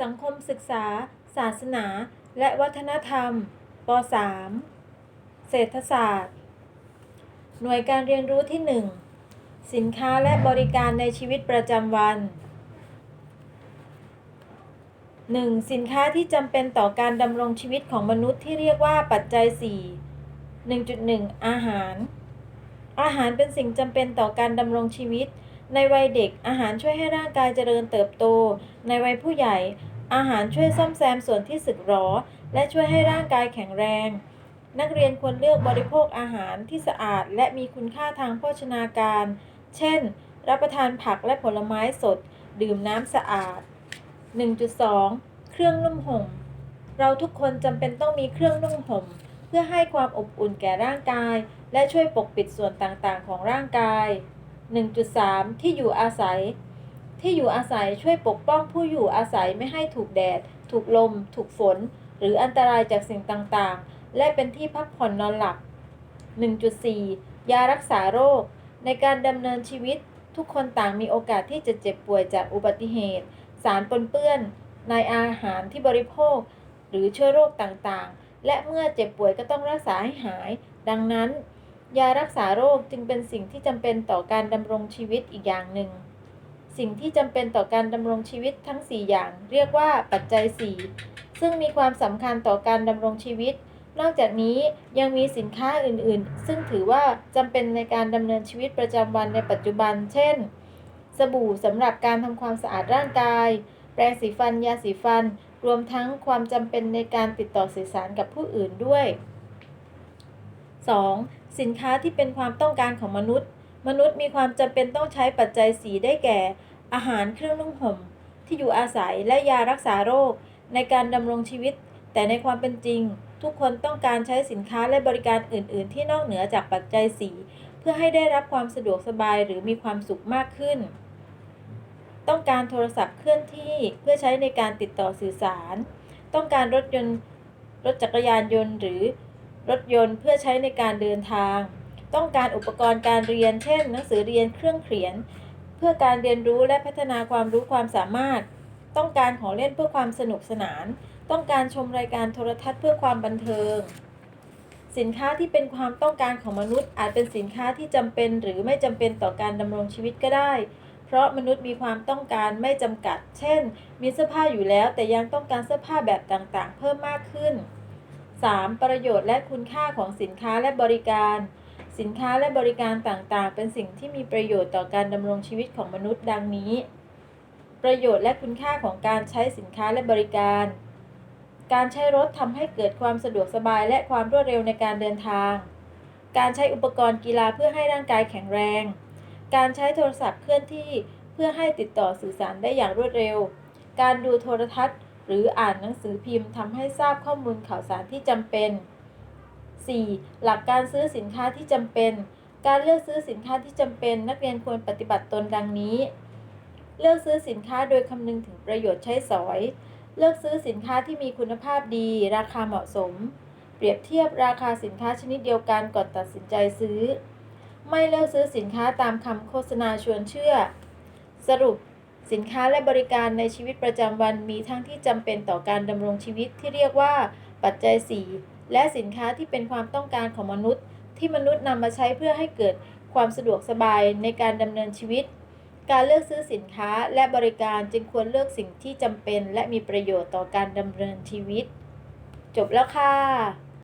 สังคมศึกษา ศาสนา และวัฒนธรรมป .3 เศรษฐศาสตร์ หน่วยการเรียนรู้ที่ 1 สินค้าและบริการในชีวิตประจำวัน 1. สินค้าที่จำเป็นต่อการดำรงชีวิตของมนุษย์ที่เรียกว่าปัจจัย 4 1.1 อาหาร อาหารเป็นสิ่งจำเป็นต่อการดำรงชีวิต ในวัยเด็กอาหารช่วยให้ร่างกายเจริญเติบโต ในวัยผู้ใหญ่ อาหารช่วยซ่อมแซมส่วนที่สึกหรอ และช่วยให้ร่างกายแข็งแรง นักเรียนควรเลือกบริโภคอาหารที่สะอาด และมีคุณค่าทางโภชนาการ เช่น รับประทานผักและผลไม้สด ดื่มน้ำสะอาด 1.2 เครื่องนุ่มห่ม เราทุกคนจำเป็นต้องมีเครื่องนุ่งห่ม เพื่อให้ความอบอุ่นแก่ร่างกาย และช่วยปกปิดส่วนต่างๆ ของร่างกาย 1.3 ที่อยู่อาศัย ที่อยู่อาศัยช่วยปกป้องผู้อยู่อาศัยไม่ให้ถูกแดด ถูกลม ถูกฝน หรืออันตรายจากสิ่งต่างๆ และเป็นที่พักผ่อนนอนหลับ 1.4 ยารักษาโรค ในการดำเนินชีวิต ทุกคนต่างมีโอกาสที่จะเจ็บป่วยจากอุบัติเหตุ สารปนเปื้อน ในอาหารที่บริโภค หรือเชื้อโรคต่างๆ และเมื่อเจ็บป่วยก็ต้องรักษาให้หาย ดังนั้น ยารักษาโรคจึงเป็นสิ่งที่จำเป็นต่อการดำรงชีวิตอีกอย่างหนึ่ง สิ่งที่จำเป็นต่อการดำรงชีวิตทั้ง 4 อย่าง เรียกว่าปัจจัย 4 ซึ่งมีความสำคัญต่อการดำรงชีวิต นอกจากนี้ยังมีสินค้าอื่นๆ ซึ่งถือว่าจำเป็นในการดำเนินชีวิตประจำวันในปัจจุบัน เช่น สบู่สำหรับการทำความสะอาดร่างกาย แปรงสีฟัน ยาสีฟัน รวมทั้งความจำเป็นในการติดต่อสื่อสารกับผู้อื่นด้วย 2. สินค้าที่เป็นความต้องการของมนุษย์ มนุษย์มีความจำเป็นต้องใช้ปัจจัยสีได้แก่ อาหารเครื่องนุ่งห่ม ที่อยู่อาศัยและยารักษาโรค ในการดำรงชีวิต แต่ในความเป็นจริง ทุกคนต้องการใช้สินค้าและบริการอื่น ๆ ที่นอกเหนือจากปัจจัยสีเพื่อให้ได้รับความสะดวกสบายหรือมีความสุขมากขึ้น ต้องการโทรศัพท์เคลื่อนที่เพื่อใช้ในการติดต่อสื่อสาร ต้องการรถยนต์รถจักรยานยนต์หรือ รถยนต์เพื่อใช้ในการเดินทาง ต้องการอุปกรณ์การเรียน เช่น หนังสือเรียนเครื่องเขียน เพื่อการเรียนรู้และพัฒนาความรู้ความสามารถ ต้องการของเล่นเพื่อความสนุกสนาน ต้องการชมรายการโทรทัศน์เพื่อความบันเทิง สินค้าที่เป็นความต้องการของมนุษย์ อาจเป็นสินค้าที่จำเป็นหรือไม่จำเป็นต่อการดำรงชีวิตก็ได้เพราะมนุษย์มีความต้องการไม่จำกัด เช่น มีเสื้อผ้าอยู่แล้วแต่ยังต้องการเสื้อผ้าแบบต่างๆ เพิ่มมากขึ้น 3. ประโยชน์และคุณค่าของสินค้าและบริการ สินค้าและบริการต่างๆ เป็นสิ่งที่มีประโยชน์ต่อการดำรงชีวิตของมนุษย์ดังนี้ ประโยชน์และคุณค่าของการใช้สินค้าและบริการ การใช้รถทำให้เกิดความสะดวกสบายและความรวดเร็วในการเดินทาง การใช้อุปกรณ์กีฬาเพื่อให้ร่างกายแข็งแรง การใช้โทรศัพท์เคลื่อนที่เพื่อให้ติดต่อสื่อสารได้อย่างรวดเร็ว การดูโทรทัศน์ หรืออ่านหนังสือพิมพ์ทำให้ทราบข้อมูลข่าวสารที่จำเป็น 4. หลักการซื้อสินค้าที่จำเป็น การเลือกซื้อสินค้าที่จำเป็น นักเรียนควรปฏิบัติตนดังนี้ เลือกซื้อสินค้าโดยคำนึงถึงประโยชน์ใช้สอย เลือกซื้อสินค้าที่มีคุณภาพดี ราคาเหมาะสม เปรียบเทียบราคาสินค้าชนิดเดียวกันก่อนตัดสินใจซื้อ ไม่เลือกซื้อสินค้าตามคำโฆษณาชวนเชื่อ สรุป สินค้าและบริการในชีวิตประจำวันมีทั้งที่จำเป็นต่อการดำรงชีวิตที่เรียกว่า ปัจจัย 4 และสินค้าที่เป็นความต้องการของมนุษย์ ที่มนุษย์นำมาใช้เพื่อให้เกิดความสะดวกสบายในการดำเนินชีวิต การเลือกซื้อสินค้าและบริการจึงควรเลือกสิ่งที่จำเป็น และมีประโยชน์ต่อการดำเนินชีวิต จบแล้วค่ะ